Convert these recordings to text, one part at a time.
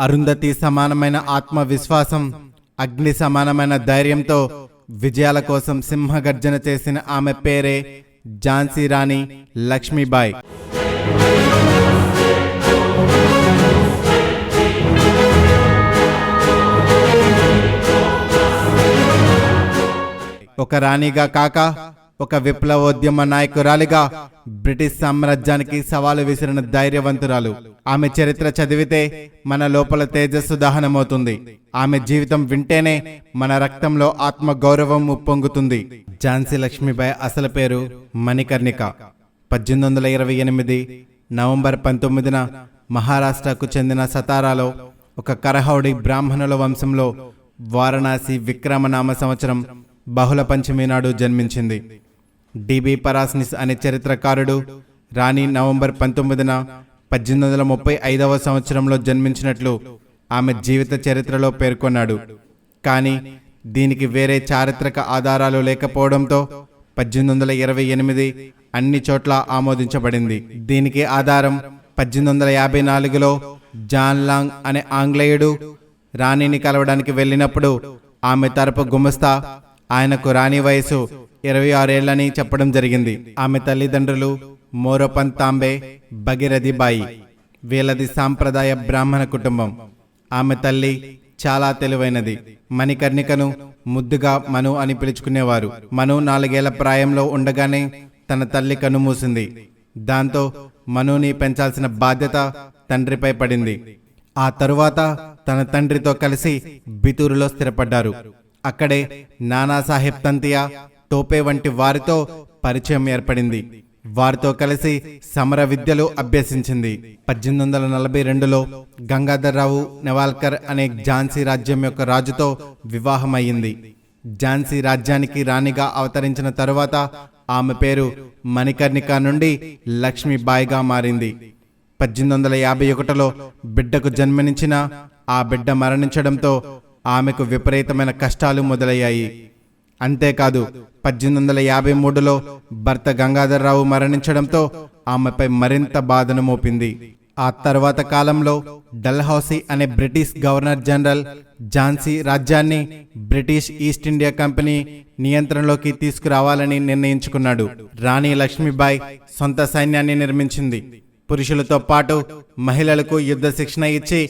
అరుంధతి సమానమైన ఆత్మవిశ్వాసం అగ్ని సమానమైన ధైర్యంతో విజయాల కోసం సింహగర్జన చేసిన ఆమె పేరే ఝాన్సీ రాణి లక్ష్మీబాయి. ఒక రాణిగా కాక ఒక విప్లవోద్యమ నాయకురాలిగా బ్రిటిష్ సామ్రాజ్యానికి సవాలు విసిరిన ధైర్యవంతురాలు. ఆమె చరిత్ర చదివితే మన లోపల తేజస్సు దహనమవుతుంది. ఆమె జీవితం వింటేనే మన రక్తంలో ఆత్మ గౌరవం ఉప్పొంగుతుంది. ఝాన్సీ లక్ష్మీబాయి అసలు పేరు మణికర్ణిక. పద్దెనిమిది వందల ఇరవై ఎనిమిది నవంబర్ పంతొమ్మిదిన మహారాష్ట్రకు చెందిన సతారాలో ఒక కరహౌడి బ్రాహ్మణుల వంశంలో వారణాసి విక్రమనామ సంవత్సరం బహుళ పంచమి నాడు జన్మించింది. డిబి పరాస్నిస్ అనే చరిత్రకారుడు రాణి నవంబర్ పంతొమ్మిదిన పద్దెనిమిది వందల ముప్పై ఐదవ సంవత్సరంలో జన్మించినట్లు ఆమె జీవిత చరిత్రలో పేర్కొన్నాడు. కానీ దీనికి వేరే చారిత్రక ఆధారాలు లేకపోవడంతో పద్దెనిమిది వందల ఇరవై ఎనిమిది అన్ని చోట్ల ఆమోదించబడింది. దీనికి ఆధారం పద్దెనిమిది వందల యాభై నాలుగులో జాన్ లాంగ్ అనే ఆంగ్లేయుడు రాణిని కలవడానికి వెళ్ళినప్పుడు ఆమె తరపు గుమస్తా ఆయనకు రాణి వయసు ఇరవై ఆరేళ్ళని చెప్పడం జరిగింది. ఆమె తల్లిదండ్రులు మోరోపన్ తాంబే భగీరథి బాయి వీళ్ళది సాంప్రదాయ బ్రాహ్మణ కుటుంబం. ఆమె తల్లి చాలా తెలివైనది. మణికర్ణికను ముద్దుగా మను అని పిలుచుకునేవారు. మను నాలుగేళ్ళ ప్రాయంలో ఉండగానే తన తల్లి కన్నుమూసింది దాంతో మనుని పెంచాల్సిన బాధ్యత తండ్రిపై పడింది. ఆ తరువాత తన తండ్రితో కలిసి బితూరులో స్థిరపడ్డారు. అక్కడే నానాసాహెబ్ తంతియా టోపే వంటి వారితో పరిచయం ఏర్పడింది. వారితో కలిసి సమర విద్యలు అభ్యసించింది. పద్దెనిమిది వందల నలభై రెండులో గంగాధర్రావు నెవాల్కర్ అనే ఝాన్సీ రాజ్యం యొక్క రాజుతో వివాహమయ్యింది. ఝాన్సీ రాజ్యానికి రాణిగా అవతరించిన తరువాత ఆమె పేరు మణికర్ణిక నుండి లక్ష్మీబాయిగా మారింది. పద్దెనిమిది వందల యాభై ఒకటిలో బిడ్డకు జన్మనించిన ఆ బిడ్డ మరణించడంతో ఆమెకు విపరీతమైన కష్టాలు మొదలయ్యాయి. అంతేకాదు పద్దెనిమిది వందల యాభై మూడులో భర్త గంగాధర్రావు మరణించడంతో ఆమెపై మరింత బాధను మోపింది. ఆ తర్వాత కాలంలో డల్హౌసీ అనే బ్రిటిష్ గవర్నర్ జనరల్ ఝాన్సీ రాజ్యాన్ని బ్రిటిష్ ఈస్ట్ ఇండియా కంపెనీ నియంత్రణలోకి తీసుకురావాలని నిర్ణయించుకున్నాడు. రాణి లక్ష్మీబాయి సొంత సైన్యాన్ని నిర్మించింది. పురుషులతో పాటు మహిళలకు యుద్ధ శిక్షణ ఇచ్చి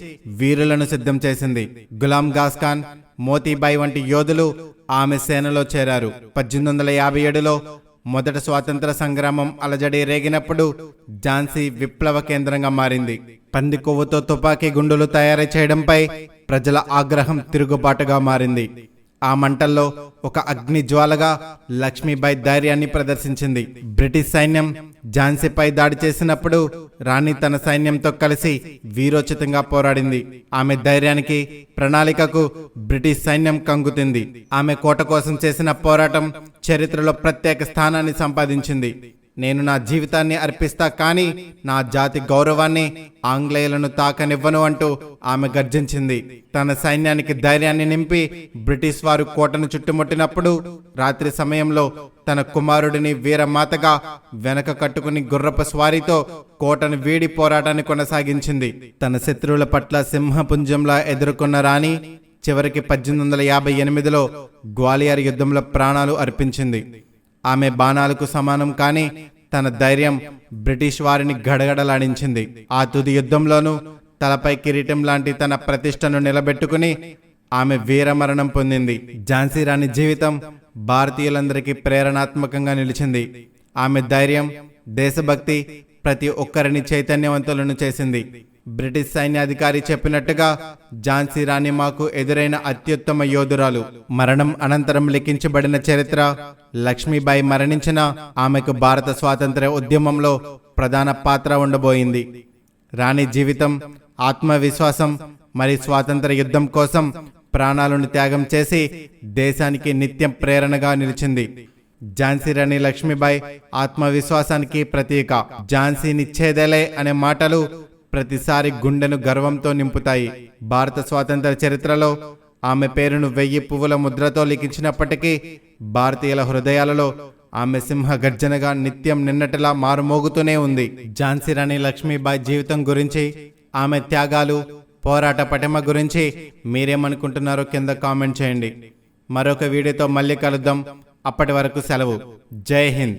వీరులను సిద్ధం చేసింది. గులాం గాస్ఖాన్ మోతీబాయి వంటి యోధులు ఆమె సేనలో చేరారు. పద్దెనిమిది వందల యాభై ఏడులో మొదటి స్వాతంత్ర సంగ్రామం అలజడి రేగినప్పుడు ఝాన్సీ విప్లవ కేంద్రంగా మారింది. పంది కొవ్వుతో తుపాకీ గుండులు తయారు చేయడంపై ప్రజల ఆగ్రహం తిరుగుబాటుగా మారింది. ఆ మంటల్లో ఒక అగ్ని జ్వాలగా లక్ష్మీబాయి ధైర్యాన్ని ప్రదర్శించింది. బ్రిటిష్ సైన్యం ఝాన్సీపై దాడి చేసినప్పుడు రాణి తన సైన్యంతో కలిసి వీరోచితంగా పోరాడింది. ఆమె ధైర్యానికి ప్రణాళికకు బ్రిటిష్ సైన్యం కంగుతింది ఆమె కోట కోసం చేసిన పోరాటం చరిత్రలో ప్రత్యేక స్థానాన్ని సంపాదించింది. నేను నా జీవితాన్ని అర్పిస్తా కానీ నా జాతి గౌరవాన్ని ఆంగ్లేయులను తాకనివ్వను అంటూ ఆమె గర్జించింది. తన సైన్యానికి ధైర్యాన్ని నింపి బ్రిటిష్ వారు కోటను చుట్టుముట్టినప్పుడు రాత్రి సమయంలో తన కుమారుడిని వీరమాతగా వెనక కట్టుకుని గుర్రపు స్వారీతో కోటను వీడి పోరాటాన్ని కొనసాగించింది. తన శత్రువుల పట్ల సింహపుంజంలా ఎదుర్కొన్న రాణి చివరికి పద్దెనిమిది వందల యాభై ఎనిమిదిలో గ్వాలియర్ యుద్ధంలో ప్రాణాలు అర్పించింది. ఆమె బాణాలకు సమానం కానీ తన ధైర్యం బ్రిటిష్ వారిని గడగడలాడించింది. ఆ తుది యుద్ధంలోనూ తలపై కిరీటం లాంటి తన ప్రతిష్టను నిలబెట్టుకుని ఆమె వీరమరణం పొందింది. ఝాన్సీ రాణి జీవితం భారతీయులందరికీ ప్రేరణాత్మకంగా నిలిచింది. ఆమె ధైర్యం దేశభక్తి ప్రతి ఒక్కరిని చైతన్యవంతులను చేసింది. బ్రిటిష్ సైన్యాధికారి చెప్పినట్టుగా ఝాన్సీ రాణి మాకు ఎదురైన అత్యుత్తమ యోధురాలు. మరణం అనంతరం లిఖించబడిన చరిత్ర లక్ష్మీబాయి మరణించిన ఆమెకు భారత స్వాతంత్ర ఉద్యమంలో ప్రధాన పాత్ర ఉండబోయింది. రాణి జీవితం ఆత్మవిశ్వాసం మరి స్వాతంత్ర యుద్ధం కోసం ప్రాణాలను త్యాగం చేసి దేశానికి నిత్యం ప్రేరణగా నిలిచింది. ఝాన్సీ రాణి లక్ష్మీబాయి ఆత్మవిశ్వాసానికి ప్రతీక. ఝాన్సీనిచ్చేదేలే అనే మాటలు ప్రతిసారి గుండెను గర్వంతో నింపుతాయి. భారత స్వాతంత్ర చరిత్రలో ఆమె పేరును వెయ్యి పువ్వుల ముద్రతో లిఖించినప్పటికీ భారతీయుల హృదయాలలో ఆమె సింహ గర్జనగా నిత్యం నిన్నటిలా మారుమోగుతూనే ఉంది. ఝాన్సీ రాణి లక్ష్మీబాయి జీవితం గురించి ఆమె త్యాగాలు పోరాట పటిమ గురించి మీరేమనుకుంటున్నారో కింద కామెంట్ చేయండి. మరొక వీడియోతో మళ్ళీ కలుద్దాం. అప్పటి వరకు సెలవు. జై హింద్.